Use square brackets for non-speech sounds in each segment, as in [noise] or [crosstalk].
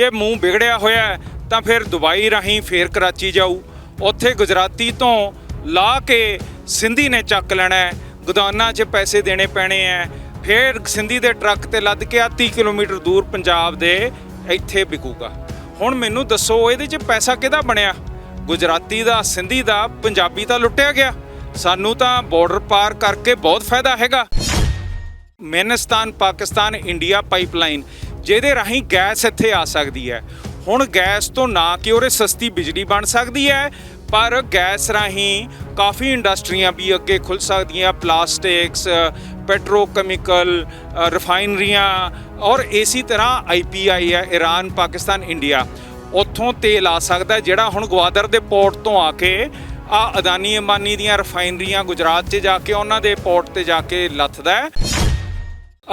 ਜੇ ਮੂੰਹ ਵਿਗੜਿਆ ਹੋਇਆ ਤਾਂ ਫਿਰ ਦੁਬਈ ਰਾਹੀਂ ਫੇਰ ਕਰਾਚੀ ਜਾਊ। ਉੱਥੇ ਗੁਜਰਾਤੀ ਤੋਂ ਲਾ ਕੇ ਸਿੰਧੀ ਨੇ ਚੱਕ ਲੈਣਾ ਹੈ। ਗੋਦਾਨਾਂ 'ਚ ਪੈਸੇ ਦੇਣੇ ਪੈਣੇ ਐ ਫਿਰ ਸਿੰਧੀ ਦੇ ਟਰੱਕ ਤੇ ਲੱਦ ਕੇ ਆ 30 ਕਿਲੋਮੀਟਰ ਦੂਰ ਪੰਜਾਬ ਦੇ ਇੱਥੇ ਵਿਕੂਗਾ। ਹੁਣ ਮੈਨੂੰ ਦੱਸੋ, ਇਹਦੇ 'ਚ ਪੈਸਾ ਕਿਹਦਾ ਬਣਿਆ? ਗੁਜਰਾਤੀ ਦਾ, ਸਿੰਧੀ ਦਾ, ਪੰਜਾਬੀ ਤਾਂ ਲੁੱਟਿਆ ਗਿਆ। ਸਾਨੂੰ ਤਾਂ ਬਾਰਡਰ ਪਾਰ ਕਰਕੇ ਬਹੁਤ ਫਾਇਦਾ ਹੈਗਾ। ਮੈਨਿਸਤਾਨ, ਪਾਕਿਸਤਾਨ, ਇੰਡੀਆ ਪਾਈਪਲਾਈਨ ਜਿਹਦੇ ਰਾਹੀਂ ਗੈਸ ਇੱਥੇ ਆ ਸਕਦੀ ਹੈ। ਹੁਣ ਗੈਸ ਤੋਂ ਨਾ ਕਿ ਉਹਰੇ ਸਸਤੀ ਬਿਜਲੀ ਬਣ ਸਕਦੀ ਹੈ, ਪਰ ਗੈਸ ਰਾਹੀਂ ਕਾਫੀ ਇੰਡਸਟਰੀਆਂ ਵੀ ਅੱਗੇ ਖੁੱਲ ਸਕਦੀਆਂ। ਪਲਾਸਟਿਕਸ, ਪੈਟਰੋਕੈਮੀਕਲ ਰਿਫਾਈਨਰੀਆਂ ਔਰ ਇਸੇ ਤਰ੍ਹਾਂ ਆਈਪੀਆਈ ਹੈ ਈਰਾਨ ਪਾਕਿਸਤਾਨ, ਇੰਡੀਆ। ਉੱਥੋਂ ਤੇਲ ਆ ਸਕਦਾ ਜਿਹੜਾ ਹੁਣ ਗਵਾਦਰ ਦੇ ਪੋਰਟ ਤੋਂ ਆ ਕੇ ਆ ਅਦਾਨੀ ਅੰਬਾਨੀ ਦੀਆਂ ਰਿਫਾਈਨਰੀਆਂ ਗੁਜਰਾਤ 'ਚ ਜਾ ਕੇ ਉਹਨਾਂ ਦੇ ਪੋਰਟ ਤੇ ਜਾ ਕੇ ਲੱਥਦਾ ਹੈ।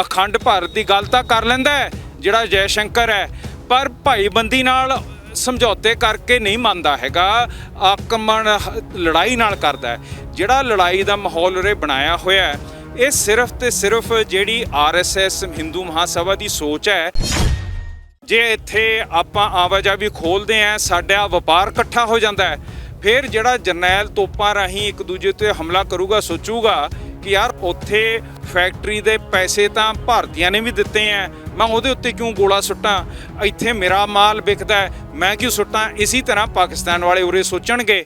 ਅਖੰਡ ਭਾਰਤ ਦੀ ਗੱਲ ਤਾਂ ਕਰ ਲੈਂਦਾ ਹੈ। ਜਿਹੜਾ ਜੈ ਸ਼ੰਕਰ ਹੈ, ਪਰ ਭਾਈਬੰਦੀ ਨਾਲ ਸਮਝੌਤੇ ਕਰਕੇ ਨਹੀਂ ਮੰਨਦਾ ਹੈਗਾ। ਆਕਰਮਣ ਲੜਾਈ ਨਾਲ ਕਰਦਾ ਹੈ। ਜਿਹੜਾ ਲੜਾਈ ਦਾ ਮਾਹੌਲ ਉਰੇ ਬਣਾਇਆ ਹੋਇਆ ਹੈ, ਇਹ ਸਿਰਫ ਤੇ ਸਿਰਫ ਜਿਹੜੀ ਆਰਐਸਐਸ ਹਿੰਦੂ ਮਹਾਸਭਾ ਦੀ ਸੋਚ ਹੈ। ਜੇ ਇੱਥੇ ਆਪਾਂ ਆਵਾਜਾਈ ਖੋਲਦੇ ਆਂ ਸਾਡਾ ਵਪਾਰ ਇਕੱਠਾ ਹੋ ਜਾਂਦਾ ਹੈ। ਫਿਰ ਜਿਹੜਾ ਜਰਨੈਲ ਤੋਪਾਂ ਰਾਹੀਂ ਇੱਕ ਦੂਜੇ ਤੇ ਹਮਲਾ ਕਰੂਗਾ, ਸੋਚੂਗਾ ਕਿ ਯਾਰ ਉੱਥੇ ਫੈਕਟਰੀ ਦੇ ਪੈਸੇ ਤਾਂ ਭਾਰਤੀਆਂ ਨੇ ਵੀ ਦਿੱਤੇ ਆ ਮੈਂ ਉਹਦੇ ਉੱਤੇ ਕਿਉਂ ਗੋਲਾ ਸੁੱਟਾਂ? ਇੱਥੇ ਮੇਰਾ ਮਾਲ ਵਿਕਦਾ ਮੈਂ ਕਿਉਂ ਸੁੱਟਾਂ? ਇਸੇ ਤਰ੍ਹਾਂ ਪਾਕਿਸਤਾਨ ਵਾਲੇ ਉਰੇ ਸੋਚਣਗੇ।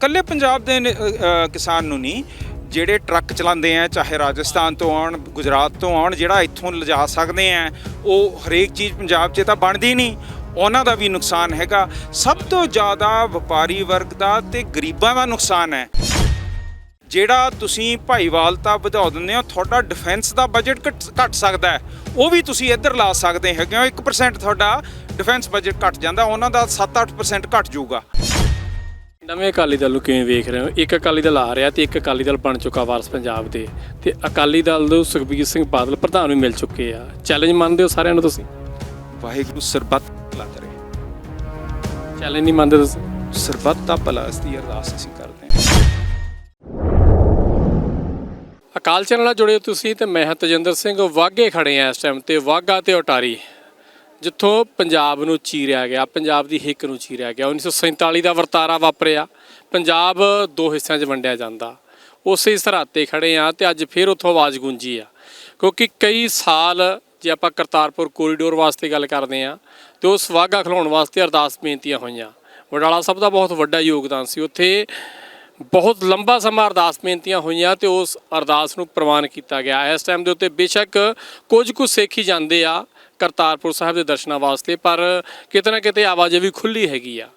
ਕੱਲੇ ਪੰਜਾਬ ਦੇ ਕਿਸਾਨ ਨੂੰ ਨਹੀਂ, ਜਿਹੜੇ ਟਰੱਕ ਚਲਾਉਂਦੇ ਆ, ਚਾਹੇ ਰਾਜਸਥਾਨ ਤੋਂ ਆਉਣ, ਗੁਜਰਾਤ ਤੋਂ ਆਉਣ, ਜਿਹੜਾ ਇੱਥੋਂ ਲਿਜਾ ਸਕਦੇ ਆ, ਉਹ ਹਰੇਕ ਚੀਜ਼ ਪੰਜਾਬ 'ਚ ਤਾਂ ਬਣਦੀ ਨਹੀਂ। ਉਹਨਾਂ ਦਾ ਵੀ ਨੁਕਸਾਨ ਹੈਗਾ। ਸਭ ਤੋਂ ਜ਼ਿਆਦਾ ਵਪਾਰੀ ਵਰਗ ਦਾ ਤੇ ਗਰੀਬਾਂ ਦਾ ਨੁਕਸਾਨ ਹੈ। ਜਿਹੜਾ ਤੁਸੀਂ ਭਾਈਵਾਲਤਾ ਵਧਾ ਦਿੰਦੇ ਹੋ ਤੁਹਾਡਾ ਡਿਫੈਂਸ ਦਾ ਬਜਟ ਘਟ ਸਕਦਾ ਹੈ। ਉਹ ਵੀ ਤੁਸੀਂ ਇੱਧਰ ਲਾ ਸਕਦੇ ਹੈਗੇ ਹੋ 1% ਤੁਹਾਡਾ ਡਿਫੈਂਸ ਬਜਟ ਘਟ ਜਾਂਦਾ ਉਹਨਾਂ ਦਾ 7-8% ਘਟ ਜਾਊਗਾ। ਨਵੇਂ ਅਕਾਲੀ ਦਲ ਨੂੰ ਕਿਵੇਂ ਵੇਖ ਰਹੇ ਹੋ? ਇੱਕ ਅਕਾਲੀ ਦਲ ਆ ਰਿਹਾ ਤੇ ਇੱਕ ਅਕਾਲੀ ਦਲ ਬਣ ਚੁੱਕਾ ਵਾਰਸ ਪੰਜਾਬ ਦੇ। ਤੇ ਅਕਾਲੀ ਦਲ ਦੇ ਸੁਖਬੀਰ ਸਿੰਘ ਬਾਦਲ ਪ੍ਰਧਾਨ ਵੀ ਮਿਲ ਚੁੱਕੇ ਆ। ਚੈਲੰਜ ਮੰਨਦੇ ਹੋ ਸਾਰਿਆਂ ਨੂੰ ਤੁਸੀਂ? ਵਾਹਿਗੁਰੂ ਸਰਬੱਤ ਭਲਾ ਕਰੇ। ਚੈਲੰਜ ਨਹੀਂ ਮੰਨਦੇ ਤੁਸੀਂ? ਸਰਬੱਤ ਦਾ ਭਲਾ ਇਸ ਦੀ ਅਰਦਾਸ ਅਸੀਂ ਅਕਾਲ ਚੈਨਲ ਨਾਲ ਜੁੜੇ ਹੋ ਤੁਸੀਂ ਤੇ ਮੈਂ ਹਾਂ ਤਜਿੰਦਰ ਸਿੰਘ, ਵਾਗੇ ਖੜੇ ਆ ਇਸ ਟਾਈਮ ਤੇ ਵਾਗਾ ਤੇ ਅਟਾਰੀ, ਜਿੱਥੋਂ ਪੰਜਾਬ ਨੂੰ ਚੀਰਿਆ ਗਿਆ, ਪੰਜਾਬ ਦੀ ਹਿੱਕ ਨੂੰ ਚੀਰਿਆ ਗਿਆ। 1947 ਦਾ ਵਰਤਾਰਾ ਵਾਪਰਿਆ, ਪੰਜਾਬ ਦੋ ਹਿੱਸਿਆਂ 'ਚ ਵੰਡਿਆ ਜਾਂਦਾ। ਉਸੇ ਸਰਹੱਦ ਤੇ ਖੜੇ ਆ ਤੇ ਅੱਜ ਫਿਰ ਉੱਥੋਂ ਆਵਾਜ਼ ਗੂੰਜੀ ਆ। ਕਿਉਂਕਿ ਕਈ ਸਾਲ ਜੇ ਆਪਾਂ ਕਰਤਾਰਪੁਰ ਕੋਰੀਡੋਰ ਵਾਸਤੇ ਗੱਲ ਕਰਦੇ ਆ ਤੇ ਉਸ ਵਾਗਾ ਖਲਾਉਣ ਵਾਸਤੇ ਅਰਦਾਸ ਬੇਨਤੀਆਂ ਹੋਈਆਂ। ਵਡਾਲਾ ਸਾਹਿਬ ਦਾ ਬਹੁਤ ਵੱਡਾ ਯੋਗਦਾਨ ਸੀ। ਉੱਥੇ ਬਹੁਤ ਲੰਬਾ ਸਮਾਂ ਅਰਦਾਸ ਬੇਨਤੀਆਂ ਹੋਈਆਂ ਤੇ ਉਸ ਅਰਦਾਸ ਨੂੰ ਪ੍ਰਵਾਨ ਕੀਤਾ ਗਿਆ। ਇਸ ਟਾਈਮ ਦੇ ਉੱਤੇ ਬੇਸ਼ੱਕ ਕੁਝ ਕੁ ਸਿੱਖ ਹੀ ਜਾਂਦੇ ਆ ਕਰਤਾਰਪੁਰ ਸਾਹਿਬ ਦੇ ਦਰਸ਼ਨਾਂ ਵਾਸਤੇ, ਪਰ ਕਿਤੇ ਨਾ ਕਿਤੇ ਆਵਾਜ ਵੀ ਖੁੱਲੀ ਹੈਗੀ ਆ।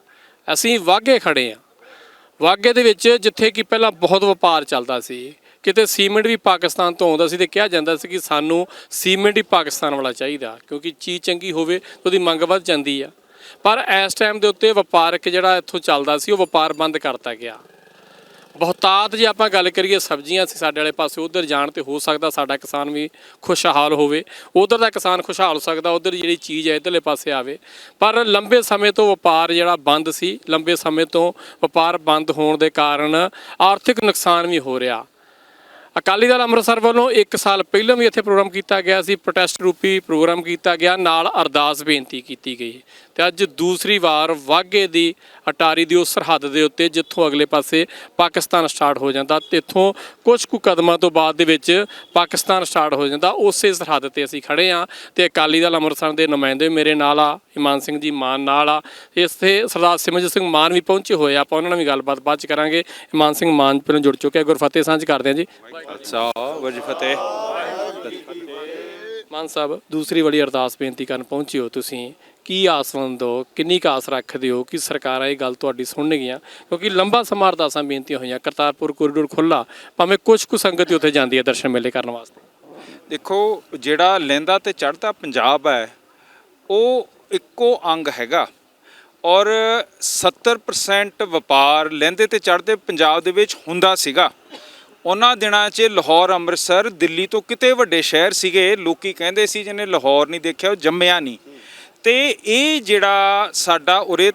ਅਸੀਂ ਵਾਗੇ ਖੜੇ ਆ। ਵਾਗੇ ਦੇ ਵਿੱਚ ਜਿੱਥੇ ਕਿ ਪਹਿਲਾਂ ਬਹੁਤ ਵਪਾਰ ਚੱਲਦਾ ਸੀ, ਕਿਤੇ ਸੀਮੈਂਟ ਵੀ ਪਾਕਿਸਤਾਨ ਤੋਂ ਆਉਂਦਾ ਸੀ ਤੇ ਕਿਹਾ ਜਾਂਦਾ ਸੀ ਕਿ ਸਾਨੂੰ ਸੀਮੈਂਟ ਹੀ ਪਾਕਿਸਤਾਨ ਵਾਲਾ ਚਾਹੀਦਾ, ਕਿਉਂਕਿ ਚੀਜ਼ ਚੰਗੀ ਹੋਵੇ ਤਾਂ ਉਹਦੀ ਮੰਗ ਵੱਧ ਜਾਂਦੀ ਆ। ਪਰ ਇਸ ਟਾਈਮ ਦੇ ਉੱਤੇ ਵਪਾਰਕ ਜਿਹੜਾ ਇੱਥੋਂ ਚੱਲਦਾ ਸੀ, ਉਹ ਵਪਾਰ ਬੰਦ ਕਰਤਾ ਗਿਆ। ਬਹੁਤਾਤ ਜੇ ਆਪਾਂ ਗੱਲ ਕਰੀਏ ਸਬਜ਼ੀਆਂ ਸੀ ਸਾਡੇ ਵਾਲੇ ਪਾਸੇ ਉਧਰ ਜਾਣ ਤੇ ਹੋ ਸਕਦਾ ਸਾਡਾ ਕਿਸਾਨ ਵੀ ਖੁਸ਼ਹਾਲ ਹੋਵੇ। ਉਧਰ ਦਾ ਕਿਸਾਨ ਖੁਸ਼ਹਾਲ ਹੋ ਸਕਦਾ, ਉਧਰ ਜਿਹੜੀ ਚੀਜ਼ ਹੈ ਇਧਰਲੇ ਪਾਸੇ ਆਵੇ। ਪਰ ਲੰਬੇ ਸਮੇਂ ਤੋਂ ਵਪਾਰ ਜਿਹੜਾ ਬੰਦ ਸੀ, ਲੰਬੇ ਸਮੇਂ ਤੋਂ ਵਪਾਰ ਬੰਦ ਹੋਣ ਦੇ ਕਾਰਨ ਆਰਥਿਕ ਨੁਕਸਾਨ ਵੀ ਹੋ ਰਿਹਾ। ਅਕਾਲੀ ਦਲ ਅੰਮ੍ਰਿਤਸਰ ਵੱਲੋਂ 1 ਸਾਲ ਪਹਿਲਾਂ ਵੀ ਇੱਥੇ ਪ੍ਰੋਗਰਾਮ ਕੀਤਾ ਗਿਆ ਸੀ, ਪ੍ਰੋਟੈਸਟ ਰੂਪੀ ਪ੍ਰੋਗਰਾਮ ਕੀਤਾ ਗਿਆ, ਨਾਲ ਅਰਦਾਸ ਬੇਨਤੀ ਕੀਤੀ ਗਈ। ਤੇ ਅੱਜ ਦੂਸਰੀ ਵਾਰ ਵਾਗੇ ਦੀ ਅਟਾਰੀ ਦੀ ਉਸ ਸਰਹੱਦ ਦੇ ਉੱਤੇ ਜਿੱਥੋਂ ਅਗਲੇ ਪਾਸੇ ਪਾਕਿਸਤਾਨ ਸਟਾਰਟ ਹੋ ਜਾਂਦਾ ਤੇ ਇੱਥੋਂ ਕੁਝ ਕੁ ਕਦਮਾਂ ਤੋਂ ਬਾਅਦ ਦੇ ਵਿੱਚ ਪਾਕਿਸਤਾਨ ਸਟਾਰਟ ਹੋ ਜਾਂਦਾ ਉਸੇ ਸਰਹੱਦ ਤੇ ਅਸੀਂ ਖੜੇ ਆ ਤੇ ਅਕਾਲੀ ਦਲ ਅੰਮ੍ਰਿਤਸਰ ਦੇ ਨੁਮਾਇੰਦੇ ਮੇਰੇ ਨਾਲ ਆ ਇਮਾਨ ਸਿੰਘ ਜੀ ਮਾਨ ਨਾਲ ਆ। ਇੱਥੇ ਸਰਦਾਰ ਸਿਮਰਜੀਤ ਸਿੰਘ ਮਾਨ ਵੀ ਪਹੁੰਚੇ ਹੋਏ ਆ ਆਪਾਂ ਉਹਨਾਂ ਨਾਲ ਵੀ ਗੱਲਬਾਤ ਬਾਅਦ ਚ ਕਰਾਂਗੇ। ਇਮਾਨ ਸਿੰਘ ਮਾਨ ਪਹਿਲਾਂ ਜੁੜ ਚੁੱਕੇ ਆ ਗੁਰਫਤਿਹ ਸਾਂਝ ਕਰਦੇ ਆ ਜੀ। ਅੱਛਾ ਵਜ ਫਤਿਹ ਮਾਨ ਸਾਹਿਬ ਦੂਸਰੀ ਵਾਲੀ ਅਰਦਾਸ ਬੇਨਤੀ ਕਰਨ ਪਹੁੰਚੇ ਹੋ ਤੁਸੀਂ। ਕੀ ਆਸ ਆਸਵੰਦ ਹੋ? ਕਿੰਨੀ ਕੁ ਆਸ ਰੱਖਦੇ ਹੋ ਕਿ ਸਰਕਾਰਾਂ ਇਹ ਗੱਲ ਤੁਹਾਡੀ ਸੁਣਨਗੀਆਂ? ਕਿਉਂਕਿ ਲੰਬਾ ਸਮਾਂ ਅਰਦਾਸਾਂ ਬੇਨਤੀਆਂ ਹੋਈਆਂ, ਕਰਤਾਰਪੁਰ ਕੋਰੀਡੋਰ ਖੁੱਲਾ ਭਾਵੇਂ ਕੁਝ ਕੁ ਸੰਗਤ ਉੱਥੇ ਜਾਂਦੀ ਹੈ ਦਰਸ਼ਨ ਮੇਲੇ ਕਰਨ ਵਾਸਤੇ। ਦੇਖੋ, ਜਿਹੜਾ ਲਹਿੰਦਾ ਤੇ ਚੜ੍ਹਦਾ ਪੰਜਾਬ ਹੈ, ਉਹ ਇੱਕੋ ਅੰਗ ਹੈਗਾ ਔਰ 70% ਵਪਾਰ ਲਹਿੰਦੇ ਤੇ ਚੜ੍ਹਦੇ ਪੰਜਾਬ ਦੇ ਵਿੱਚ ਹੁੰਦਾ ਸੀਗਾ। ਉਹਨਾਂ ਦਿਨਾਂ 'ਚ ਲਾਹੌਰ, ਅੰਮ੍ਰਿਤਸਰ, ਦਿੱਲੀ ਤੋਂ ਕਿਤੇ ਵੱਡੇ ਸ਼ਹਿਰ ਸੀਗੇ। ਲੋਕੀ ਕਹਿੰਦੇ ਸੀ, ਜਿਹਨੇ ਲਾਹੌਰ ਨਹੀਂ ਦੇਖਿਆ, ਉਹ ਜੰਮਿਆ ਨਹੀਂ। ਤੇ ਇਹ ਜਿਹੜਾ ਸਾਡਾ ਉਰੇ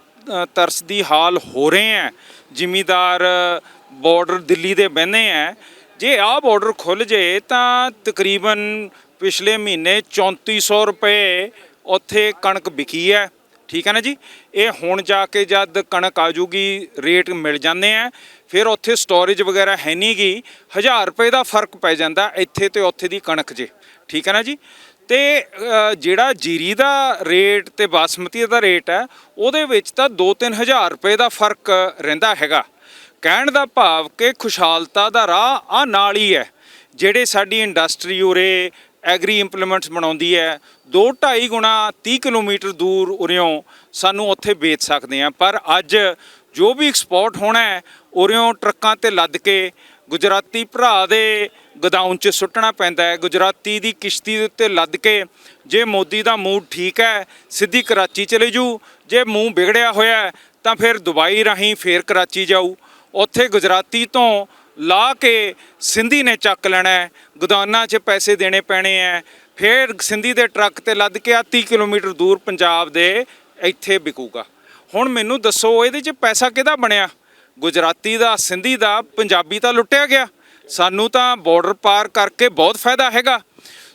ਤਰਸ ਦੀ ਹਾਲ ਹੋ ਰਹੇ ਹੈ, ਜ਼ਿਮੀਦਾਰ ਬਾਰਡਰ ਦਿੱਲੀ ਦੇ ਬਹਿੰਦੇ ਹੈ, ਜੇ ਆਹ ਬਾਰਡਰ ਖੁੱਲ ਜੇ ਤਾਂ ਤਕਰੀਬਨ ਪਿਛਲੇ ਮਹੀਨੇ 3400 ਰੁਪਏ ਉੱਥੇ ਕਣਕ ਵਿਕੀ ਹੈ। ਠੀਕ ਹੈ ਨਾ ਜੀ? ਇਹ ਹੁਣ ਜਾ ਕੇ ਜਦ ਕਣਕ ਆ ਜੂਗੀ, ਰੇਟ ਮਿਲ ਜਾਂਦੇ ਆ ਫਿਰ ਉੱਥੇ ਸਟੋਰੇਜ ਵਗੈਰਾ ਹੈ ਨਹੀਂ ਗੀ 1000 ਰੁਪਏ ਦਾ ਫ਼ਰਕ ਪੈ ਜਾਂਦਾ ਇੱਥੇ ਤੇ ਉੱਥੇ ਦੀ ਕਣਕ 'ਚ ਠੀਕ ਹੈ ਨਾ ਜੀ? ਤੇ ਜਿਹੜਾ ਜੀਰੀ ਦਾ ਰੇਟ ਤੇ ਬਾਸਮਤੀ ਦਾ ਰੇਟ ਹੈ, ਉਹਦੇ ਵਿੱਚ ਤਾਂ 2-3000 ਰੁਪਏ ਦਾ ਫ਼ਰਕ ਰਹਿੰਦਾ ਹੈਗਾ। ਕਹਿਣ ਦਾ ਭਾਵ ਕਿ ਖੁਸ਼ਹਾਲਤਾ ਦਾ ਰਾਹ ਆ ਨਾਲ ਹੀ ਹੈ, ਜਿਹੜੇ ਸਾਡੀ ਇੰਡਸਟਰੀ ਉਰੇ ਐਗਰੀ ਇੰਪਲੀਮੈਂਟਸ ਬਣਾਉਂਦੀ ਹੈ 2.5 ਗੁਣਾ 30 ਕਿਲੋਮੀਟਰ ਦੂਰ ਉਰਿਓਂ ਸਾਨੂੰ ਉੱਥੇ ਵੇਚ ਸਕਦੇ ਆ ਪਰ ਅੱਜ ਜੋ ਵੀ ਐਕਸਪੋਰਟ ਹੋਣਾ ਹੈ, ਉਰਿਓਂ ਟਰੱਕਾਂ ਤੇ ਲੱਦ ਕੇ ਗੁਜਰਾਤੀ ਭਰਾ ਦੇ ਗਦਾਊਨ 'ਚ ਸੁੱਟਣਾ ਪੈਂਦਾ ਹੈ। ਗੁਜਰਾਤੀ ਦੀ ਕਿਸ਼ਤੀ ਦੇ ਉੱਤੇ ਲੱਦ ਕੇ ਜੇ ਮੋਦੀ ਦਾ ਮੂਡ ਠੀਕ ਹੈ, ਸਿੱਧੀ ਕਰਾਚੀ ਚਲੇ ਜੂ। ਜੇ ਮੂੰਹ ਵਿਗੜਿਆ ਹੋਇਆ ਤਾਂ ਫਿਰ ਦੁਬਈ ਰਾਹੀਂ ਫੇਰ ਕਰਾਚੀ ਜਾਊ। ਉੱਥੇ ਗੁਜਰਾਤੀ ਤੋਂ ਲਾ ਕੇ ਸਿੰਧੀ ਨੇ ਚੱਕ ਲੈਣਾ ਗਦਾਨਾਂ 'ਚ ਪੈਸੇ ਦੇਣੇ ਪੈਣੇ ਹੈ। ਫਿਰ ਸਿੰਧੀ ਦੇ ਟਰੱਕ ਤੇ ਲੱਦ ਕੇ ਆ 30 ਕਿਲੋਮੀਟਰ ਦੂਰ ਪੰਜਾਬ ਦੇ ਇੱਥੇ ਵਿਕੂਗਾ। ਹੁਣ ਮੈਨੂੰ ਦੱਸੋ, ਇਹਦੇ 'ਚ ਪੈਸਾ ਕਿਹਦਾ ਬਣਿਆ? ਗੁਜਰਾਤੀ ਦਾ, ਸਿੰਧੀ ਦਾ, ਪੰਜਾਬੀ ਤਾਂ ਲੁੱਟਿਆ ਗਿਆ। ਸਾਨੂੰ ਤਾਂ ਬਾਰਡਰ ਪਾਰ ਕਰਕੇ ਬਹੁਤ ਫਾਇਦਾ ਹੈਗਾ।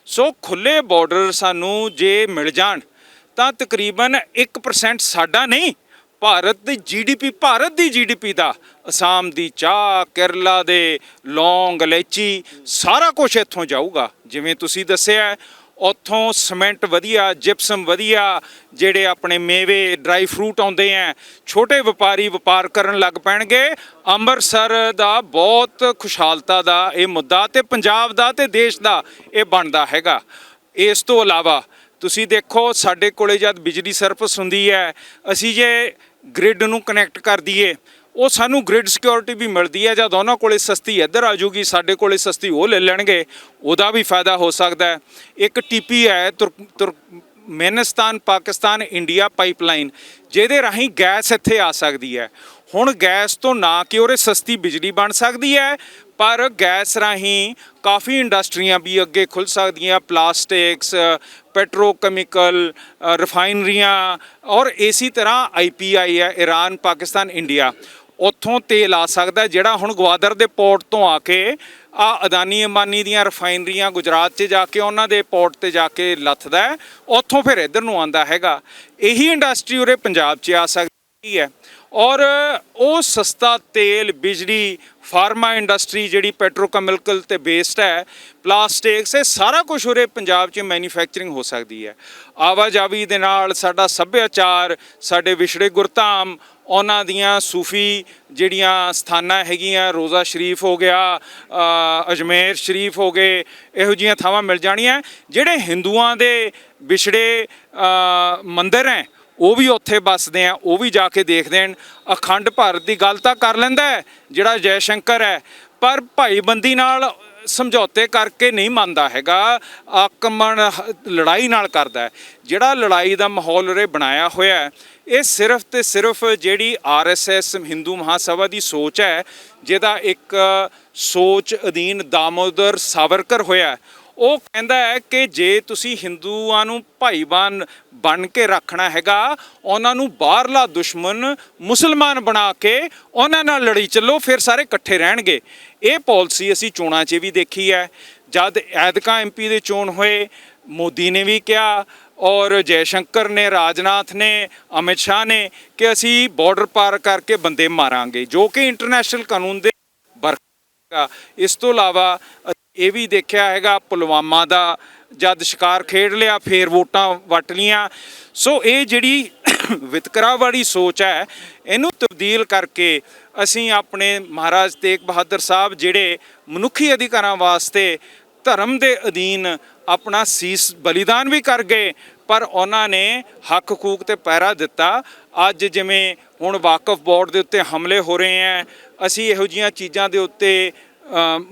ਸੋ ਖੁੱਲੇ ਬਾਰਡਰ ਸਾਨੂੰ ਜੇ ਮਿਲ ਜਾਣ, ਤਾਂ ਤਕਰੀਬਨ 1% ਸਾਡਾ ਨਹੀਂ, ਭਾਰਤ ਦੀ ਜੀਡੀਪੀ ਭਾਰਤ ਦੀ ਜੀਡੀਪੀ ਦਾ। ਅਸਾਮ ਦੀ ਚਾਹ, ਕੇਰਲਾ ਦੇ ਲੌਂਗ ਇਲਾਇਚੀ ਸਾਰਾ ਕੁਝ ਇੱਥੋਂ ਜਾਊਗਾ। ਜਿਵੇਂ ਤੁਸੀਂ ਦੱਸਿਆ ਉੱਥੋਂ ਸਿਮੈਂਟ ਵਧੀਆ ਜਿਪਸਮ ਵਧੀਆ, ਜਿਹੜੇ ਆਪਣੇ ਮੇਵੇ ਡਰਾਈ ਫਰੂਟ ਆਉਂਦੇ ਆ ਛੋਟੇ ਵਪਾਰੀ ਵਪਾਰ ਕਰਨ ਲੱਗ ਪੈਣਗੇ। ਅੰਮ੍ਰਿਤਸਰ ਦਾ ਬਹੁਤ ਖੁਸ਼ਹਾਲਤਾ ਦਾ ਇਹ ਮੁੱਦਾ ਤੇ ਪੰਜਾਬ ਦਾ ਤੇ ਦੇਸ਼ ਦਾ ਇਹ ਬਣਦਾ ਹੈਗਾ। ਇਸ ਤੋਂ ਇਲਾਵਾ ਤੁਸੀਂ ਦੇਖੋ, ਸਾਡੇ ਕੋਲੇ ਜਦ ਬਿਜਲੀ ਸਰਵਿਸ ਹੁੰਦੀ ਹੈ ਅਸੀਂ ਜੇ ਗ੍ਰਿਡ ਨੂੰ ਕਨੈਕਟ ਕਰ ਦਈਏ ਉਹ ਸਾਨੂੰ ਗ੍ਰਿਡ ਸਿਕਿਉਰਿਟੀ ਵੀ ਮਿਲਦੀ ਹੈ ਜਦ ਉਹਨਾਂ ਕੋਲੇ ਸਸਤੀ ਇੱਧਰ ਆ ਜੂਗੀ, ਸਾਡੇ ਕੋਲੇ ਸਸਤੀ ਉਹ ਲੈ ਲੈਣਗੇ, ਉਹਦਾ ਵੀ ਫਾਇਦਾ ਹੋ ਸਕਦਾ ਹੈ। ਇੱਕ ਟੀਪੀ ਹੈ Turk Turkmenistan Pakistan, India pipeline, ਜਿਹਦੇ ਰਾਹੀਂ ਗੈਸ ਇੱਥੇ ਆ ਸਕਦੀ ਹੈ। ਹੁਣ ਗੈਸ ਤੋਂ ਨਾ ਕਿ ਉਹਰੇ ਸਸਤੀ ਬਿਜਲੀ ਬਣ ਸਕਦੀ ਹੈ, ਪਰ ਗੈਸ ਰਾਹੀਂ ਕਾਫੀ ਇੰਡਸਟਰੀਆਂ ਵੀ ਅੱਗੇ ਖੁੱਲ ਸਕਦੀਆਂ, ਪਲਾਸਟਿਕਸ, ਪੈਟਰੋਕੈਮੀਕਲ ਰਿਫਾਈਨਰੀਆਂ ਔਰ ਇਸੇ ਤਰ੍ਹਾਂ ਆਈਪੀਆਈ ਹੈ ਈਰਾਨ ਪਾਕਿਸਤਾਨ, ਇੰਡੀਆ। ਉੱਥੋਂ ਤੇਲ ਆ ਸਕਦਾ ਜਿਹੜਾ ਹੁਣ ਗਵਾਦਰ ਦੇ ਪੋਰਟ ਤੋਂ ਆ ਕੇ ਆ ਅਦਾਨੀ ਅੰਬਾਨੀ ਦੀਆਂ ਰਿਫਾਈਨਰੀਆਂ ਗੁਜਰਾਤ 'ਚ ਜਾ ਕੇ ਉਹਨਾਂ ਦੇ ਪੋਰਟ ਤੇ ਜਾ ਕੇ ਲੱਥਦਾ ਉੱਥੋਂ ਫਿਰ ਇੱਧਰ ਨੂੰ ਆਂਦਾ ਹੈਗਾ। ਇਹੀ ਇੰਡਸਟਰੀ ਉਰੇ ਪੰਜਾਬ 'ਚ ਆ ਸਕਦੀ ਹੈ। ਔਰ ਉਹ ਸਸਤਾ ਤੇਲ, ਬਿਜਲੀ, ਫਾਰਮਾ ਇੰਡਸਟਰੀ ਜਿਹੜੀ ਪੈਟਰੋਕੈਮੀਕਲ ਤੇ ਬੇਸਡ ਹੈ, ਪਲਾਸਟਿਕਸ, ਇਹ ਸਾਰਾ ਕੁਝ ਉਰੇ ਪੰਜਾਬ 'ਚ ਮੈਨੂਫੈਕਚਰਿੰਗ ਹੋ ਸਕਦੀ ਹੈ। ਆਵਾਜਾਵੀ ਦੇ ਨਾਲ ਸਾਡਾ ਸੱਭਿਆਚਾਰ, ਸਾਡੇ ਵਿਛੜੇ ਗੁਰਧਾਮ ਉਹਨਾਂ ਦੀਆਂ ਸੂਫੀ ਜਿਹੜੀਆਂ ਸਥਾਨਾਂ ਹੈਗੀਆਂ ਰੋਜ਼ਾ ਸ਼ਰੀਫ ਹੋ ਗਿਆ ਅਜਮੇਰ ਸ਼ਰੀਫ ਹੋ ਗਏ ਇਹੋ ਜੀਆਂ ਥਾਵਾਂ ਮਿਲ ਜਾਣੀਆਂ। ਜਿਹੜੇ ਹਿੰਦੂਆਂ ਦੇ ਵਿਛੜੇ ਅ, ਮੰਦਿਰ ਹੈ ਉਹ ਵੀ ਉੱਥੇ ਵੱਸਦੇ ਆ ਉਹ ਵੀ ਜਾ ਕੇ ਦੇਖਦੇ ਹਨ। ਅਖੰਡ ਭਾਰਤ ਦੀ ਗੱਲ ਤਾਂ ਕਰ ਲੈਂਦਾ ਜਿਹੜਾ ਜੈ ਸ਼ੰਕਰ ਹੈ। ਪਰ ਭਾਈਬੰਦੀ ਨਾਲ ਸਮਝੌਤੇ ਕਰਕੇ ਨਹੀਂ ਮੰਨਦਾ ਹੈਗਾ, ਆਕਮਣ ਹ- ਲੜਾਈ ਨਾਲ ਕਰਦਾ ਹੈ। ਜਿਹੜਾ ਲੜਾਈ ਦਾ ਮਾਹੌਲ ਉਰੇ ਬਣਾਇਆ ਹੋਇਆ ਹੈ, ਇਹ ਸਿਰਫ ਤੇ ਸਿਰਫ ਜਿਹੜੀ ਆਰਐਸਐਸ ਹਿੰਦੂ ਮਹਾਸਭਾ ਦੀ ਸੋਚ ਹੈ, ਜਿਹਦਾ ਇੱਕ ਸੋਚ ਅਧੀਨ ਦਾਮੋਦਰ ਸਾਵਰਕਰ ਹੋਇਆ ਉਹ ਕਹਿੰਦਾ ਹੈ ਕਿ ਜੇ ਤੁਸੀਂ ਹਿੰਦੂਆਂ ਨੂੰ ਭਾਈਵਾਨ ਬਣ ਕੇ ਰੱਖਣਾ ਹੈਗਾ, ਉਹਨਾਂ ਨੂੰ ਬਾਹਰਲਾ ਦੁਸ਼ਮਣ ਮੁਸਲਮਾਨ ਬਣਾ ਕੇ ਉਹਨਾਂ ਨਾਲ ਲੜੀ ਚੱਲੋ, ਫਿਰ ਸਾਰੇ ਇਕੱਠੇ ਰਹਿਣਗੇ। ਇਹ ਪਾਲਿਸੀ ਅਸੀਂ ਚੋਣਾਂ 'ਚ ਵੀ ਦੇਖੀ ਹੈ। ਜਦ ਐਦਕਾ ਐਮਪੀ ਦੇ ਚੋਣ ਹੋਏ, ਮੋਦੀ ਨੇ ਵੀ ਕਿਹਾ ਔਰ ਜੈ ਸ਼ੰਕਰ ਨੇ, ਰਾਜਨਾਥ ਨੇ, ਅਮਿਤ ਸ਼ਾਹ ਨੇ ਕਿ ਅਸੀਂ ਬਾਰਡਰ ਪਾਰ ਕਰਕੇ ਬੰਦੇ ਮਾਰਾਂਗੇ, ਜੋ ਕਿ ਇੰਟਰਨੈਸ਼ਨਲ ਕਾਨੂੰਨ ਦੇ ਵਰਕ। ਇਸ ਤੋਂ ਇਲਾਵਾ ਇਹ ਵੀ ਦੇਖਿਆ ਹੈਗਾ, ਪੁਲਵਾਮਾ ਦਾ ਜਦ ਸ਼ਿਕਾਰ ਖੇਡ ਲਿਆ, ਫੇਰ ਵੋਟਾਂ ਵਟ ਲੀਆਂ ਸੋ ਇਹ ਜਿਹੜੀ [coughs] ਵਿਤਕਰਾ ਵਾਲੀ ਸੋਚ ਹੈ, ਇਹਨੂੰ ਤਬਦੀਲ ਕਰਕੇ ਅਸੀਂ ਆਪਣੇ ਮਹਾਰਾਜ ਤੇਗ ਬਹਾਦਰ ਸਾਹਿਬ ਜਿਹੜੇ ਮਨੁੱਖੀ ਅਧਿਕਾਰਾਂ ਵਾਸਤੇ ਧਰਮ ਦੇ ਅਧੀਨ ਆਪਣਾ ਸੀਸ ਬਲੀਦਾਨ ਵੀ ਕਰ ਗਏ, ਪਰ ਉਹਨਾਂ ਨੇ ਹੱਕ ਹਕੂਕ ਤੇ ਪਹਿਰਾ ਦਿੱਤਾ। ਅੱਜ ਜਿਵੇਂ ਹੁਣ ਵਾਕਫ ਬੋਰਡ ਦੇ ਉੱਤੇ ਹਮਲੇ ਹੋ ਰਹੇ ਹੈ, ਅਸੀਂ ਇਹੋ ਜੀਆਂ ਚੀਜ਼ਾਂ ਦੇ ਉੱਤੇ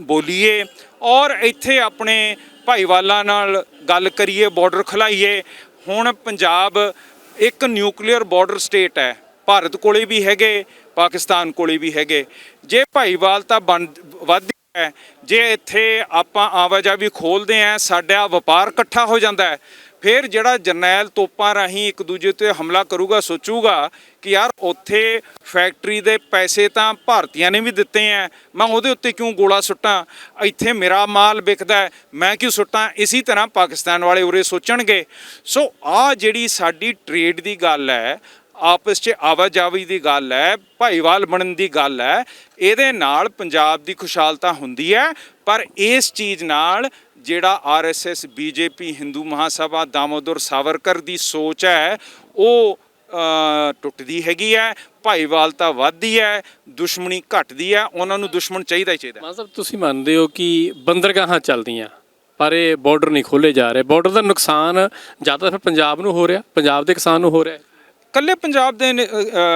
ਬੋਲੀਏ ਔਰ ਇੱਥੇ ਆਪਣੇ ਭਾਈਵਾਲਾਂ ਨਾਲ ਗੱਲ ਕਰੀਏ ਬਾਰਡਰ ਖਲਾਈਏ। ਹੁਣ ਪੰਜਾਬ ਇੱਕ ਨਿਊਕਲੀਅਰ ਬਾਰਡਰ ਸਟੇਟ ਹੈ। ਭਾਰਤ ਕੋਲੇ ਵੀ ਹੈਗੇ, ਪਾਕਿਸਤਾਨ ਕੋਲੇ ਵੀ ਹੈਗੇ। ਜੇ ਭਾਈਵਾਲਤਾ ਬਣ, ਵੱਧ ਹੈ। ਜੇ ਇੱਥੇ ਆਪਾਂ ਆਵਾਜਾਵੀ ਖੋਲਦੇ ਆ ਸਾਡਾ ਵਪਾਰ ਇਕੱਠਾ ਹੋ ਜਾਂਦਾ ਹੈ। ਫਿਰ ਜਿਹੜਾ ਜਰਨੈਲ ਤੋਪਾਂ ਰਾਹੀਂ ਇੱਕ ਦੂਜੇ ਤੇ ਹਮਲਾ ਕਰੂਗਾ, ਸੋਚੂਗਾ ਕਿ ਯਾਰ ਉੱਥੇ ਫੈਕਟਰੀ ਦੇ ਪੈਸੇ ਤਾਂ ਭਾਰਤੀਆਂ ਨੇ ਵੀ ਦਿੱਤੇ ਆ ਮੈਂ ਉਹਦੇ ਉੱਤੇ ਕਿਉਂ ਗੋਲਾ ਸੁੱਟਾਂ? ਇੱਥੇ ਮੇਰਾ ਮਾਲ ਵਿਕਦਾ ਮੈਂ ਕਿਉਂ ਸੁੱਟਾਂ? ਇਸੇ ਤਰ੍ਹਾਂ ਪਾਕਿਸਤਾਨ ਵਾਲੇ ਉਰੇ ਸੋਚਣਗੇ। ਸੋ ਆ ਜਿਹੜੀ ਸਾਡੀ ਟ੍ਰੇਡ ਦੀ ਗੱਲ ਹੈ ਆਪਸ 'ਚ ਆਵਾਜਾਵੀ ਦੀ ਗੱਲ ਹੈ ਭਾਈਵਾਲ ਬਣਨ ਦੀ ਗੱਲ ਹੈ ਇਹਦੇ ਨਾਲ ਪੰਜਾਬ ਦੀ ਖੁਸ਼ਹਾਲਤਾ ਹੁੰਦੀ ਹੈ ਪਰ ਇਸ ਚੀਜ਼ ਨਾਲ ਜਿਹੜਾ ਆਰਐਸਐਸ ਬੀਜੇਪੀ ਹਿੰਦੂ ਮਹਾਸਭਾ, ਦਾਮੋਦਰ ਸਾਵਰਕਰ ਦੀ ਸੋਚ ਹੈ ਉਹ ਟੁੱਟਦੀ ਹੈਗੀ ਹੈ ਭਾਈਵਾਲਤਾ ਵੱਧਦੀ ਹੈ ਦੁਸ਼ਮਣੀ ਘਟਦੀ ਹੈ ਉਹਨਾਂ ਨੂੰ ਦੁਸ਼ਮਣ ਚਾਹੀਦਾ ਹੀ ਚਾਹੀਦਾ ਮਾਨ ਸਾਹਿਬ ਤੁਸੀਂ ਮੰਨਦੇ ਹੋ ਕਿ ਬੰਦਰਗਾਹਾਂ ਚੱਲਦੀਆਂ ਪਰ ਇਹ ਬਾਰਡਰ ਨਹੀਂ ਖੋਲੇ ਜਾ ਰਹੇ। ਬਾਰਡਰ ਦਾ ਨੁਕਸਾਨ ਜ਼ਿਆਦਾ ਫਿਰ ਪੰਜਾਬ ਨੂੰ ਹੋ ਰਿਹਾ ਪੰਜਾਬ ਦੇ ਕਿਸਾਨ ਨੂੰ ਹੋ ਰਿਹਾ ਕੱਲੇ ਪੰਜਾਬ ਦੇ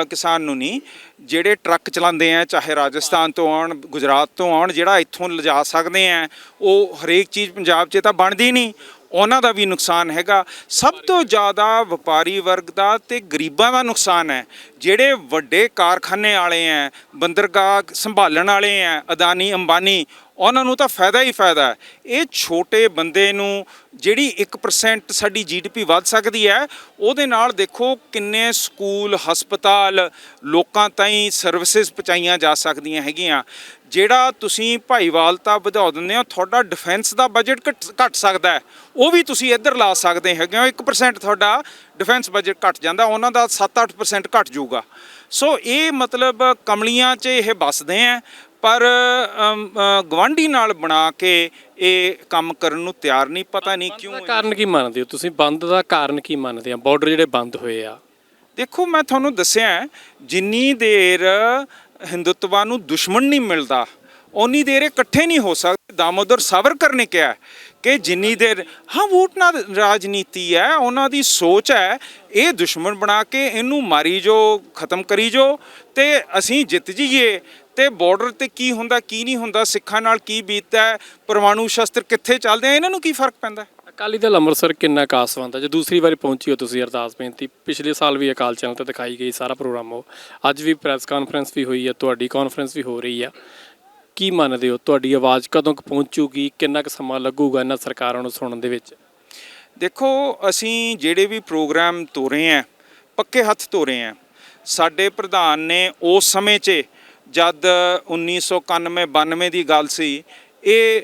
ਕਿਸਾਨ ਨੂੰ ਨਹੀਂ ਜਿਹੜੇ ਟਰੱਕ ਚਲਾਉਂਦੇ ਆ ਚਾਹੇ ਰਾਜਸਥਾਨ ਤੋਂ ਆਉਣ ਗੁਜਰਾਤ ਤੋਂ ਆਉਣ ਜਿਹੜਾ ਇੱਥੋਂ ਲਿਜਾ ਸਕਦੇ ਆ ਉਹ ਹਰੇਕ ਚੀਜ਼ ਪੰਜਾਬ 'ਚ ਤਾਂ ਬਣਦੀ ਨਹੀਂ। ਉਹਨਾਂ ਦਾ ਵੀ ਨੁਕਸਾਨ ਹੈਗਾ। ਸਭ ਤੋਂ ਜ਼ਿਆਦਾ ਵਪਾਰੀ ਵਰਗ ਦਾ ਤੇ ਗਰੀਬਾਂ ਦਾ ਨੁਕਸਾਨ ਹੈ। ਜਿਹੜੇ ਵੱਡੇ ਕਾਰਖਾਨੇ ਵਾਲੇ ਆ ਬੰਦਰਗਾਹ ਸੰਭਾਲਣ ਵਾਲੇ ਆ ਅਦਾਨੀ, ਅੰਬਾਨੀ ਉਹਨਾਂ ਨੂੰ ਤਾਂ ਫਾਇਦਾ ਹੀ ਫਾਇਦਾ ਹੈ। ਇਹ ਛੋਟੇ ਬੰਦੇ ਨੂੰ ਜਿਹੜੀ 1% ਸਾਡੀ ਜੀਡੀਪੀ ਵੱਧ ਸਕਦੀ ਹੈ, ਉਹਦੇ ਨਾਲ ਦੇਖੋ ਕਿੰਨੇ ਸਕੂਲ, ਹਸਪਤਾਲ ਲੋਕਾਂ ਤਾਈਂ ਸਰਵਿਸਿਜ਼ ਪਹੁੰਚਾਈਆਂ ਜਾ ਸਕਦੀਆਂ ਹੈਗੀਆਂ। ਜਿਹੜਾ ਤੁਸੀਂ ਭਾਈਵਾਲਤਾ ਵਧਾ ਦਿੰਦੇ ਹੋ, ਤੁਹਾਡਾ ਡਿਫੈਂਸ ਦਾ ਬਜਟ ਘਟ ਸਕਦਾ ਹੈ। ਉਹ ਵੀ ਤੁਸੀਂ ਇੱਧਰ ਲਾ ਸਕਦੇ ਹੈਗੇ ਹੋ 1% ਤੁਹਾਡਾ ਡਿਫੈਂਸ ਬਜਟ ਘਟ ਜਾਂਦਾ, ਉਹਨਾਂ ਦਾ 7-8% ਘਟ ਜਾਊਗਾ। ਸੋ ਇਹ ਮਤਲਬ ਕਮਲੀਆਂ 'ਚ ਇਹ ਵੱਸਦੇ ਆ ਪਰ ਗਵਾਂਢੀ ਨਾਲ ਬਣਾ ਕੇ ਇਹ ਕੰਮ ਕਰਨ ਨੂੰ ਤਿਆਰ ਨਹੀਂ ਪਤਾ ਨਹੀਂ ਕਿਉਂ ਕਾਰਨ ਕੀ ਮੰਨਦੇ ਹੋ? ਤੁਸੀਂ ਬੰਦ ਦਾ ਕਾਰਨ ਕੀ ਮੰਨਦੇ ਆ ਬਾਰਡਰ ਜਿਹੜੇ ਬੰਦ ਹੋਏ ਆ। ਦੇਖੋ ਮੈਂ ਤੁਹਾਨੂੰ ਦੱਸਿਆ ਜਿੰਨੀ ਦੇਰ ਹਿੰਦੁੱਤਵਾ ਨੂੰ ਦੁਸ਼ਮਣ ਨਹੀਂ ਮਿਲਦਾ ਓਨੀ ਦੇਰ ਇਕੱਠੇ ਨਹੀਂ ਹੋ ਸਕਦੇ। ਦਾਮੋਦਰ ਸਾਵਰਕਰ ਨੇ ਕਿਹਾ ਕਿ ਜਿੰਨੀ ਦੇਰ ਹਾਂ ਵੋਟ ਨਾਲ ਰਾਜਨੀਤੀ ਹੈ ਉਹਨਾਂ ਦੀ ਸੋਚ ਹੈ ਇਹ ਦੁਸ਼ਮਣ ਬਣਾ ਕੇ ਇਹਨੂੰ ਮਾਰੀ ਜੋ ਖਤਮ ਕਰੀ ਜੋ ਤੇ ਅਸੀਂ ਜਿੱਤ ਜਾਈਏ। ਤੇ ਬਾਰਡਰ ਤੇ ਕੀ ਹੁੰਦਾ ਕੀ ਨਹੀਂ ਹੁੰਦਾ ਸਿੱਖਾਂ ਨਾਲ ਕੀ ਬੀਤਦਾ ਹੈ ਪਰਮਾਣੂ ਸ਼ਸਤਰ ਕਿੱਥੇ ਚੱਲਦੇ ਆ ਇਹਨਾਂ ਨੂੰ ਕੀ ਫ਼ਰਕ ਪੈਂਦਾ? ਅਕਾਲੀ ਦਲ ਅੰਮ੍ਰਿਤਸਰ ਕਿੰਨਾ ਕਾਸਵੰਦ ਹੈ? ਜੇ ਦੂਸਰੀ ਵਾਰੀ ਪਹੁੰਚੀ ਹੋ ਤੁਸੀਂ ਅਰਦਾਸ ਬੇਨਤੀ ਪਿਛਲੇ ਸਾਲ ਵੀ ਅਕਾਲ ਚੈਨਲ ਤੇ ਦਿਖਾਈ ਗਈ ਸਾਰਾ ਪ੍ਰੋਗਰਾਮ ਉਹ। ਅੱਜ ਵੀ ਪ੍ਰੈਸ ਕਾਨਫਰੰਸ ਵੀ ਹੋਈ ਹੈ ਤੁਹਾਡੀ ਕਾਨਫਰੰਸ ਵੀ ਹੋ ਰਹੀ ਆ ਕੀ ਮੰਨਦੇ ਹੋ ਤੁਹਾਡੀ ਆਵਾਜ਼ ਕਦੋਂ ਕੁ ਪਹੁੰਚੂਗੀ ਕਿੰਨਾ ਕੁ ਸਮਾਂ ਲੱਗੂਗਾ ਇਹਨਾਂ ਸਰਕਾਰਾਂ ਨੂੰ ਸੁਣਨ ਦੇ ਵਿੱਚ? ਦੇਖੋ ਅਸੀਂ ਜਿਹੜੇ ਵੀ ਪ੍ਰੋਗਰਾਮ ਤੋਰੇ ਆ ਪੱਕੇ ਹੱਥ ਤੋਰੇ ਆ ਸਾਡੇ ਪ੍ਰਧਾਨ ਨੇ ਉਸ ਸਮੇਂ 'ਚ ਜਦ 1991 92 ਦੀ ਗੱਲ ਸੀ, ਇਹ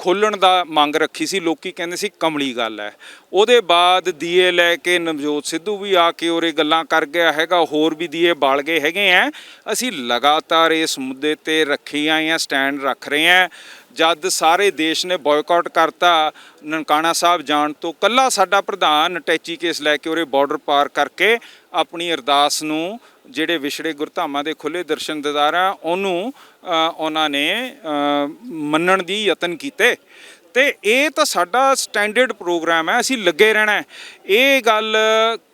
ਖੋਲਣ ਦਾ ਮੰਗ ਰੱਖੀ ਸੀ, ਲੋਕੀ ਕਹਿੰਦੇ ਸੀ ਕਮਲੀ ਗੱਲ ਹੈ। ਉਹਦੇ ਬਾਅਦ ਦੀਏ ਲੈ ਕੇ ਨਵਜੋਤ ਸਿੱਧੂ ਵੀ ਆ ਕੇ ਉਰੇ ਗੱਲਾਂ ਕਰ ਗਿਆ ਹੈਗਾ, ਹੋਰ ਵੀ ਦੀਏ ਬਾਲ ਗਏ ਹੈਗੇ ਆ ਅਸੀਂ ਲਗਾਤਾਰ ਇਸ ਮੁੱਦੇ ਤੇ ਰੱਖੀ ਆਏ ਆ ਸਟੈਂਡ ਰੱਖ ਰਹੇ ਆ ਜਦ ਸਾਰੇ ਦੇਸ਼ ਨੇ ਬਾਇਕਾਟ ਕਰਤਾ, ਨਨਕਾਣਾ ਸਾਹਿਬ ਜਾਣ ਤੋਂ ਕੱਲਾ ਸਾਡਾ ਪ੍ਰਧਾਨ, ਟੈਚੀ ਕੇਸ ਲੈ ਕੇ ਉਰੇ ਬਾਰਡਰ ਪਾਰ ਕਰਕੇ ਆਪਣੀ ਅਰਦਾਸ ਨੂੰ ਜਿਹੜੇ ਵਿਛੜੇ ਗੁਰਧਾਮਾਂ ਦੇ ਖੁੱਲੇ ਦਰਸ਼ਨ ਦਿਦਾਰ ਉਹਨੂੰ ਉਹਨਾਂ ਨੇ ਮੰਨਣ ਦੀ ਯਤਨ ਕੀਤੇ। ਤੇ ਇਹ ਤਾਂ ਸਾਡਾ ਸਟੈਂਡਰਡ ਪ੍ਰੋਗਰਾਮ ਹੈ, ਅਸੀਂ ਲੱਗੇ ਰਹਿਣਾ ਇਹ ਗੱਲ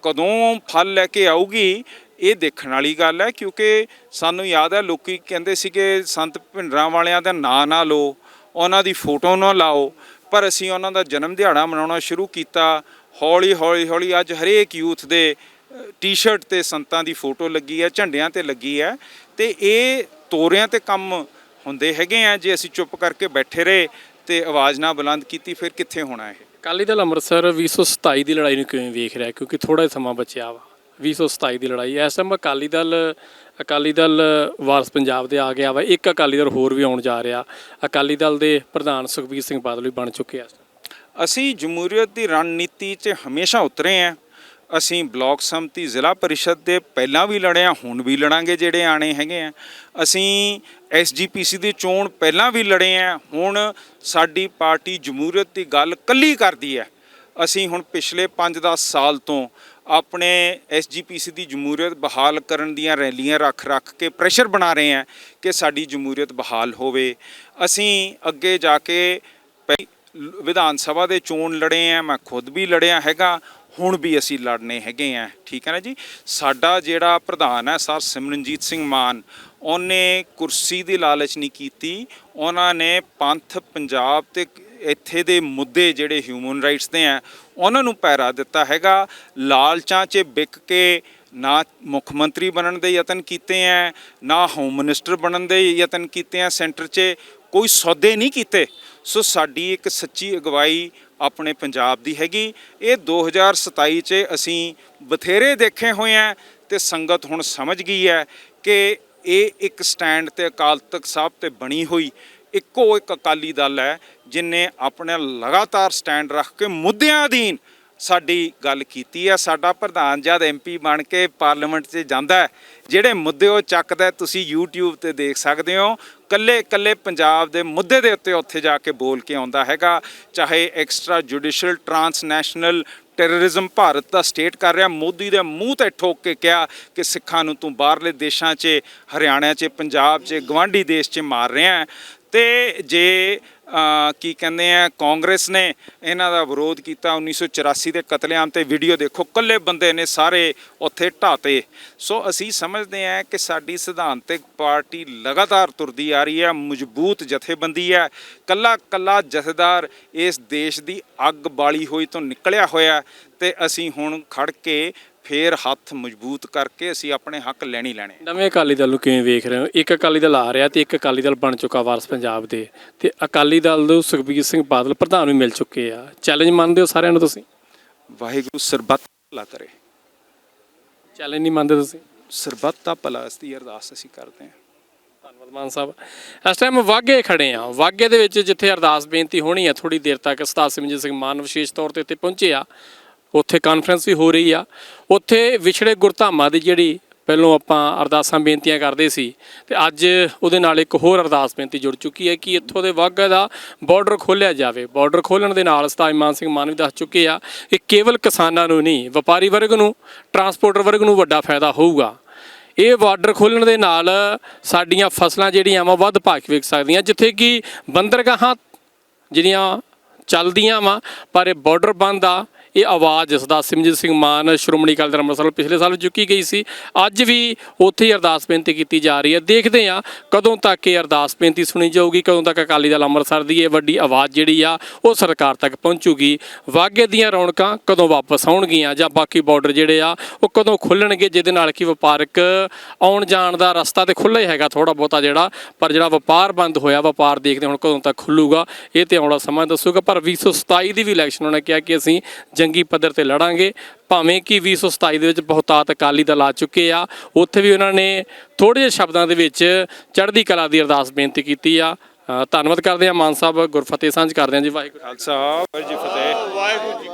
ਕਦੋਂ ਫਲ ਲੈ ਕੇ ਆਊਗੀ, ਇਹ ਦੇਖਣ ਵਾਲੀ ਗੱਲ ਹੈ, ਕਿਉਂਕਿ ਸਾਨੂੰ ਯਾਦ ਹੈ, ਲੋਕੀ ਕਹਿੰਦੇ ਸੀਗੇ, ਸੰਤ ਭਿੰਡਰਾਂ ਵਾਲਿਆਂ ਦਾ ਨਾਂ ਨਾ ਲਓ, ਉਹਨਾਂ ਦੀ ਫੋਟੋ ਨਾ ਲਾਓ, ਪਰ ਅਸੀਂ ਉਹਨਾਂ ਦਾ ਜਨਮ ਦਿਹਾੜਾ ਮਨਾਉਣਾ ਸ਼ੁਰੂ ਕੀਤਾ। ਹੌਲੀ ਹੌਲੀ ਹੌਲੀ ਅੱਜ ਹਰੇਕ ਯੂਥ ਦੇ ਟੀ-ਸ਼ਰਟ ਤੇ ਸੰਤਾਂ ਦੀ ਫੋਟੋ ਲੱਗੀ ਹੈ ਝੰਡਿਆਂ ਤੇ ਲੱਗੀ ਹੈ ਤੇ ਇਹ ਤੋਰਿਆਂ ਤੇ ਕੰਮ ਹੁੰਦੇ ਹੈਗੇ ਆ ਜੇ ਅਸੀਂ ਚੁੱਪ ਕਰਕੇ ਬੈਠੇ ਰਹੇ ਤੇ ਆਵਾਜ਼ ਨਾ ਬੁਲੰਦ ਕੀਤੀ ਫਿਰ ਕਿੱਥੇ ਹੋਣਾ ਇਹ? ਅਕਾਲੀ ਦਲ ਅੰਮ੍ਰਿਤਸਰ 2027 ਦੀ ਲੜਾਈ ਨੂੰ ਕਿਵੇਂ ਵੇਖ ਰਿਹਾ? ਕਿਉਂਕਿ ਥੋੜਾ ਜਿਹਾ ਸਮਾਂ ਬਚਿਆ ਵਾ। 2027 ਦੀ ਲੜਾਈ। ਇਸ ਟਾਈਮ ਅਕਾਲੀ ਦਲ ਅਕਾਲੀ ਦਲ ਵਾਰਸ ਪੰਜਾਬ ਦੇ ਆ ਗਿਆ ਵਾ। ਇੱਕ ਅਕਾਲੀ ਦਲ ਹੋਰ ਵੀ ਆਉਣ ਜਾ ਰਿਹਾ। ਅਕਾਲੀ ਦਲ ਦੇ ਪ੍ਰਧਾਨ ਸੁਖਬੀਰ ਸਿੰਘ ਬਾਦਲ ਵੀ ਬਣ ਚੁੱਕੇ ਆ। ਅਸੀਂ ਜਮਹੂਰੀਅਤ ਦੀ ਰਣਨੀਤੀ 'ਚ ਹਮੇਸ਼ਾ ਉਤਰੇ ਆਂ। ਅਸੀਂ ਬਲਾਕ ਸੰਮਤੀ ਜ਼ਿਲ੍ਹਾ ਪਰਿਸ਼ਦ ਦੇ ਪਹਿਲਾਂ ਵੀ ਲੜੇ ਆਂ ਹੁਣ ਵੀ ਲੜਾਂਗੇ ਜਿਹੜੇ ਆਣੇ ਹੈਗੇ ਆ। ਅਸੀਂ ਐਸਜੀਪੀਸੀ ਦੀ ਚੋਣ ਪਹਿਲਾਂ ਵੀ ਲੜੇ ਆਂ, ਹੁਣ ਸਾਡੀ ਪਾਰਟੀ ਜਮਹੂਰੀਅਤ ਦੀ ਗੱਲ ਕੱਲੀ ਕਰਦੀ ਹੈ। ਅਸੀਂ ਹੁਣ ਪਿਛਲੇ 5-10 ਸਾਲ ਤੋਂ ਆਪਣੇ ਐਸਜੀਪੀਸੀ ਦੀ ਜਮਹੂਰੀਅਤ ਬਹਾਲ ਕਰਨ ਦੀਆਂ ਰੈਲੀਆਂ ਰੱਖ ਰੱਖ ਕੇ ਪ੍ਰੈਸ਼ਰ ਬਣਾ ਰਹੇ ਹਾਂ ਕਿ ਸਾਡੀ ਜਮਹੂਰੀਅਤ ਬਹਾਲ ਹੋਵੇ। ਅਸੀਂ ਅੱਗੇ ਜਾ ਕੇ ਪਹਿ- ਵਿਧਾਨ ਸਭਾ ਦੇ ਚੋਣ ਲੜੇ ਆ ਮੈਂ ਖੁਦ ਵੀ ਲੜਿਆ ਹੈਗਾ। ਹੁਣ ਵੀ ਅਸੀਂ ਲੜਨੇ ਹੈਗੇ ਆ, ਠੀਕ ਹੈ ਨਾ ਜੀ? ਸਾਡਾ ਜਿਹੜਾ ਪ੍ਰਧਾਨ ਹੈ, ਸਰ ਸਿਮਰਨਜੀਤ ਸਿੰਘ ਮਾਨ, ਉਹਨੇ ਕੁਰਸੀ ਦੀ ਲਾਲਚ ਨਹੀਂ ਕੀਤੀ। ਉਹਨਾਂ ਨੇ ਪੰਥ ਪੰਜਾਬ ਤੇ ਇੱਥੇ ਦੇ ਮੁੱਦੇ ਜਿਹੜੇ ਹਿਊਮਨ ਰਾਈਟਸ ਦੇ ਆ, ਉਹਨਾਂ ਨੂੰ ਪੈਰਾ ਦਿੱਤਾ ਹੈਗਾ। ਲਾਲਚਾਂ 'ਚ ਵਿਕ ਕੇ ਨਾ ਮੁੱਖ ਮੰਤਰੀ ਬਣਨ ਦੇ ਯਤਨ ਕੀਤੇ ਆ, ਨਾ ਹੋਮ ਮਿਨਿਸਟਰ ਬਣਨ ਦੇ ਯਤਨ ਕੀਤੇ ਆ ਸੈਂਟਰ 'ਚ ਕੋਈ ਸੌਦੇ ਨਹੀਂ ਕੀਤੇ। ਸੋ ਸਾਡੀ ਇੱਕ ਸੱਚੀ ਅਗਵਾਈ ਆਪਣੇ ਪੰਜਾਬ ਦੀ ਹੈਗੀ। ਇਹ 2027 'ਚ ਅਸੀਂ ਬਥੇਰੇ ਦੇਖੇ ਹੋਏ ਆ ਤੇ ਸੰਗਤ ਹੁਣ ਸਮਝ ਗਈ ਹੈ ਕਿ ਇਹ ਇੱਕ ਸਟੈਂਡ ਤੇ ਅਕਾਲ ਤਖਤ ਸਾਹਿਬ ਤੇ ਬਣੀ ਹੋਈ ਇੱਕੋ ਇੱਕ ਅਕਾਲੀ ਦਲ ਹੈ, ਜਿਨੇ ਆਪਣੇ ਲਗਾਤਾਰ ਸਟੈਂਡ ਰੱਖ ਕੇ ਮੁੱਦਿਆਂ ਅਧੀਨ ਸਾਡੀ ਗੱਲ ਕੀਤੀ ਹੈ ਸਾਡਾ ਪ੍ਰਧਾਨ ਜਦ ਐਮਪੀ ਬਣ ਕੇ ਪਾਰਲੀਮੈਂਟ 'ਚ ਜਾਂਦਾ ਜਿਹੜੇ ਮੁੱਦੇ ਉਹ ਚੱਕਦਾ ਤੁਸੀਂ YouTube ਤੇ ਦੇਖ ਸਕਦੇ ਹੋ। ਕੱਲੇ ਕੱਲੇ ਪੰਜਾਬ ਦੇ ਮੁੱਦੇ ਦੇ ਉੱਤੇ ਉੱਥੇ ਜਾ ਕੇ ਬੋਲ ਕੇ ਆਉਂਦਾ ਹੈਗਾ। ਚਾਹੇ extra judicial transnational terrorism Bharat ਦਾ ਸਟੇਟ ਕਰ ਰਿਹਾ। ਮੋਦੀ ਦੇ ਮੂੰਹ ਤੇ ਠੋਕ ਕੇ ਕਿਹਾ ਕਿ ਸਿੱਖਾਂ ਨੂੰ ਤੂੰ ਬਾਹਰਲੇ ਦੇਸ਼ਾਂ 'ਚ, ਹਰਿਆਣਾ 'ਚ, ਪੰਜਾਬ 'ਚ ਗਵਾਂਢੀ ਦੇਸ਼ 'ਚ ਮਾਰ ਰਿਹਾ ਤੇ ਜੇ ਕੀ ਕਹਿੰਦੇ ਆ, ਕਾਂਗਰਸ ਨੇ ਇਹਨਾਂ ਦਾ ਵਿਰੋਧ ਕੀਤਾ 1984 ਦੇ ਕਤਲੇਆਮ ਤੇ ਵੀਡੀਓ ਦੇਖੋ ਕੱਲੇ ਬੰਦੇ ਨੇ ਸਾਰੇ ਉੱਥੇ ਢਾਤੇ। ਸੋ ਅਸੀਂ ਸਮਝਦੇ ਹਾਂ ਕਿ ਸਾਡੀ ਸਿਧਾਂਤਕ ਪਾਰਟੀ ਲਗਾਤਾਰ ਤੁਰਦੀ ਆ ਰਹੀ ਹੈ, ਮਜ਼ਬੂਤ ਜਥੇਬੰਦੀ ਹੈ ਕੱਲਾ ਕੱਲਾ ਜਥੇਦਾਰ ਇਸ ਦੇਸ਼ ਦੀ ਅੱਗ ਬਾਲੀ ਹੋਈ ਤੋਂ ਨਿਕਲਿਆ ਹੋਇਆ ਤੇ ਅਸੀਂ ਹੁਣ ਖੜ ਕੇ ਫੇਰ ਹੱਥ ਮਜ਼ਬੂਤ ਕਰਕੇ ਅਸੀਂ ਆਪਣੇ ਹੱਕ ਲੈਣੀ ਲੈਣੇ ਨਵੇਂ ਅਕਾਲੀ ਦਲ ਨੂੰ ਕਿਵੇਂ ਵੇਖ ਰਹੇ ਹੋ? ਇੱਕ ਅਕਾਲੀ ਦਲ ਆ ਰਿਹਾ ਤੇ ਇੱਕ ਅਕਾਲੀ ਦਲ ਬਣ ਚੁੱਕਾ ਵਾਰਸ ਪੰਜਾਬ ਦੇ। ਤੇ ਅਕਾਲੀ ਦਲ ਦੇ ਸੁਖਬੀਰ ਸਿੰਘ ਬਾਦਲ ਪ੍ਰਧਾਨ ਵੀ ਮਿਲ ਚੁੱਕੇ ਆ। ਚੈਲੰਜ ਮੰਨਦੇ ਹੋ ਸਾਰਿਆਂ ਨੂੰ ਤੁਸੀਂ? ਵਾਹਿਗੁਰੂ ਸਰਬੱਤ ਭਲਾ ਕਰੇ। ਚੈਲੰਜ ਨਹੀਂ ਮੰਨਦੇ ਤੁਸੀਂ? ਸਰਬੱਤ ਦਾ ਭਲਾ ਇਸ ਦੀ ਅਰਦਾਸ ਅਸੀਂ ਕਰਦੇ ਹਾਂ। ਧੰਨਵਾਦ ਮਾਨ ਸਾਹਿਬ। ਇਸ ਟਾਈਮ ਵਾਗੇ ਖੜੇ ਆ। ਵਾਗੇ ਦੇ ਵਿੱਚ ਜਿੱਥੇ ਅਰਦਾਸ ਬੇਨਤੀ ਹੋਣੀ ਆ ਥੋੜੀ ਦੇਰ ਤੱਕ ਸਤਾਜ ਸਿਮਰਜੀਤ ਸਿੰਘ ਮਾਨ ਵਿਸ਼ੇਸ਼ ਤੌਰ ਤੇ ਇੱਥੇ ਪਹੁੰਚੇ ਆ। ਉੱਥੇ ਕਾਨਫਰੰਸ ਵੀ ਹੋ ਰਹੀ ਆ। ਉੱਥੇ ਵਿਛੜੇ ਗੁਰਧਾਮਾਂ ਦੀ ਜਿਹੜੀ ਪਹਿਲੋਂ ਆਪਾਂ ਅਰਦਾਸਾਂ, ਬੇਨਤੀਆਂ ਕਰਦੇ ਸੀ ਤੇ ਅੱਜ ਉਹਦੇ ਨਾਲ ਇੱਕ ਹੋਰ ਅਰਦਾਸ ਬੇਨਤੀ ਜੁੜ ਚੁੱਕੀ ਹੈ ਕਿ ਇੱਥੋਂ ਦੇ ਵਾਘਾ ਦਾ ਬਾਰਡਰ ਖੋਲ੍ਹਿਆ ਜਾਵੇ। ਬਾਰਡਰ ਖੋਲ੍ਹਣ ਦੇ ਨਾਲ ਸਤਾਜ ਮਾਨ ਸਿੰਘ ਮਾਨ ਵੀ ਦੱਸ ਚੁੱਕੇ ਆ ਕਿ ਕੇਵਲ ਕਿਸਾਨਾਂ ਨੂੰ ਨਹੀਂ, ਵਪਾਰੀ ਵਰਗ ਨੂੰ ਟਰਾਂਸਪੋਰਟਰ ਵਰਗ ਨੂੰ ਵੱਡਾ ਫਾਇਦਾ ਹੋਊਗਾ। ਇਹ ਬਾਰਡਰ ਖੋਲਣ ਦੇ ਨਾਲ ਸਾਡੀਆਂ ਫਸਲਾਂ ਜਿਹੜੀਆਂ ਵਾ, ਵੱਧ ਭਾਅ ਵਿਕ ਸਕਦੀਆਂ। ਜਿੱਥੇ ਕਿ ਬੰਦਰਗਾਹਾਂ ਜਿਹੜੀਆਂ ਚੱਲਦੀਆਂ ਵਾ, ਪਰ ਇਹ ਬਾਰਡਰ ਬੰਦ ਆ। ਇਹ ਆਵਾਜ਼ ਸਦਾ ਸਿਮਰਜੀਤ ਸਿੰਘ ਮਾਨ ਸ਼੍ਰੋਮਣੀ ਅਕਾਲੀ ਦਲ ਅੰਮ੍ਰਿਤਸਰ ਪਿਛਲੇ ਸਾਲ ਵੀ ਚੁੱਕੀ ਗਈ ਸੀ, ਅੱਜ ਵੀ ਉੱਥੇ ਹੀ ਅਰਦਾਸ ਬੇਨਤੀ ਕੀਤੀ ਜਾ ਰਹੀ ਹੈ। ਦੇਖਦੇ ਆ ਕਦੋਂ ਤੱਕ ਇਹ ਅਰਦਾਸ ਬੇਨਤੀ ਸੁਣੀ ਜਾਊਗੀ, ਕਦੋਂ ਤੱਕ ਅਕਾਲੀ ਦਲ ਅੰਮ੍ਰਿਤਸਰ ਦੀ ਇਹ ਵੱਡੀ ਆਵਾਜ਼ ਜਿਹੜੀ ਆ, ਉਹ ਸਰਕਾਰ ਤੱਕ ਪਹੁੰਚੂਗੀ। ਵਾਗੇ ਦੀਆਂ ਰੌਣਕਾਂ ਕਦੋਂ ਵਾਪਸ ਆਉਣਗੀਆਂ ਜਾਂ ਬਾਕੀ ਬਾਰਡਰ ਜਿਹੜੇ ਆ, ਉਹ ਕਦੋਂ ਖੁੱਲਣਗੇ, ਜਿਹਦੇ ਨਾਲ ਕਿ ਵਪਾਰਕ ਆਉਣ ਜਾਣ ਦਾ ਰਸਤਾ ਤੇ ਖੁੱਲ੍ਹਾ ਹੀ ਹੈਗਾ ਥੋੜਾ ਬਹੁਤਾ ਜਿਹੜਾ, ਪਰ ਜਿਹੜਾ ਵਪਾਰ ਬੰਦ ਹੋਇਆ, ਵਪਾਰ ਦੇਖਦੇ ਹੁਣ ਕਦੋਂ ਤੱਕ ਖੁੱਲੂਗਾ, ਇਹ ਤੇ ਆਉਣਾ ਸਮਾਂ ਦੱਸੂਗਾ। ਪਰ 2027 ਦੀ ਵੀ ਇਲੈਕਸ਼ਨ ਉਹਨਾਂ ਨੇ ਕਿਹਾ ਕਿ ਅਸੀਂ ਜੰਗੀ ਪੱਧਰ ਤੇ ਲੜਾਂਗੇ। ਭਾਵੇਂ ਕਿ 2027 ਦੇ ਵਿੱਚ ਬਹੁਤਾਤ ਅਕਾਲੀ ਦਲ ਆ ਚੁੱਕੇ ਆ। ਉੱਥੇ ਵੀ ਉਹਨਾਂ ਨੇ ਥੋੜੇ ਜਿਹੇ ਸ਼ਬਦਾਂ ਦੇ ਵਿੱਚ ਚੜ੍ਹਦੀ ਕਲਾ ਦੀ ਅਰਦਾਸ ਬੇਨਤੀ ਕੀਤੀ ਆ। ਧੰਨਵਾਦ ਕਰਦੇ ਆ ਮਾਨ ਸਾਹਿਬ ਗੁਰਫਤਿਹ ਸਾਂਝ ਕਰਦੇ ਆ ਜੀ ਵਾਹਿਗੁਰੂ ਖਾਲਸਾ ਵਾਹਿਗੁਰੂ ਜੀ ਫਤਿਹ। ਵਾਹਿਗੁਰੂ ਜੀ